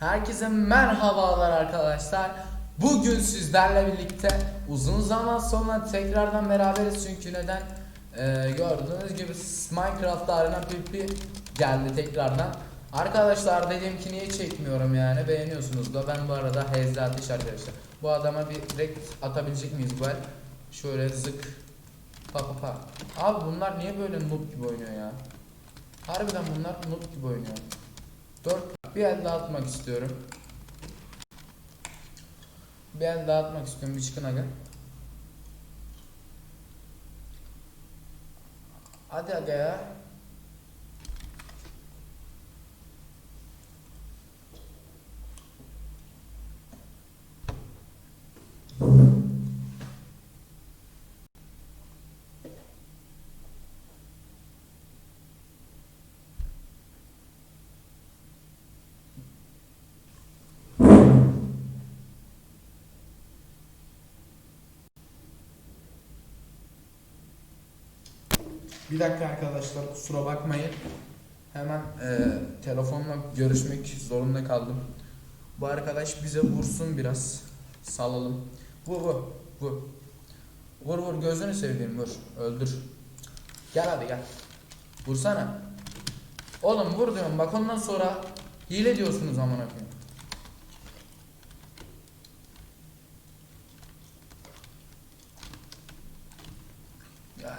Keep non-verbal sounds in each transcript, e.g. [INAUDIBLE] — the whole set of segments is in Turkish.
Herkese merhabalar arkadaşlar. Bugün sizlerle birlikte uzun zaman sonra tekrardan beraberiz çünkü neden? Ee, gördüğünüz gibi Minecraft Arena PP geldi tekrardan. Arkadaşlar dedim ki niye çekmiyorum yani beğeniyorsunuz da ben bu arada HZ Ateş arkadaşlar. Bu adama bir direkt atabilecek miyiz bu el? Şöyle zık. Pa pa pa. Abi bunlar niye böyle noob gibi oynuyor ya? Harbiden bunlar noob gibi oynuyor. 4 bir el dağıtmak istiyorum. Bir el dağıtmak istiyorum. Bir çıkın aga. Hadi aga ya. Bir dakika arkadaşlar kusura bakmayın. Hemen e, telefonla görüşmek zorunda kaldım. Bu arkadaş bize vursun biraz. Salalım. Vur vur vur. Vur vur gözünü seveyim vur. Öldür. Gel hadi gel. Vursana. Oğlum vur diyorum bak ondan sonra hile diyorsunuz amına koyayım.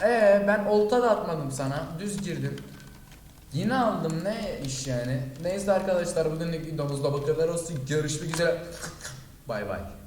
Ee, ben olta da atmadım sana. Düz girdim. Yine aldım ne iş yani. Neyse arkadaşlar bugünlük videomuzda bu kadar olsun. Görüşmek üzere. [LAUGHS] Bay bay.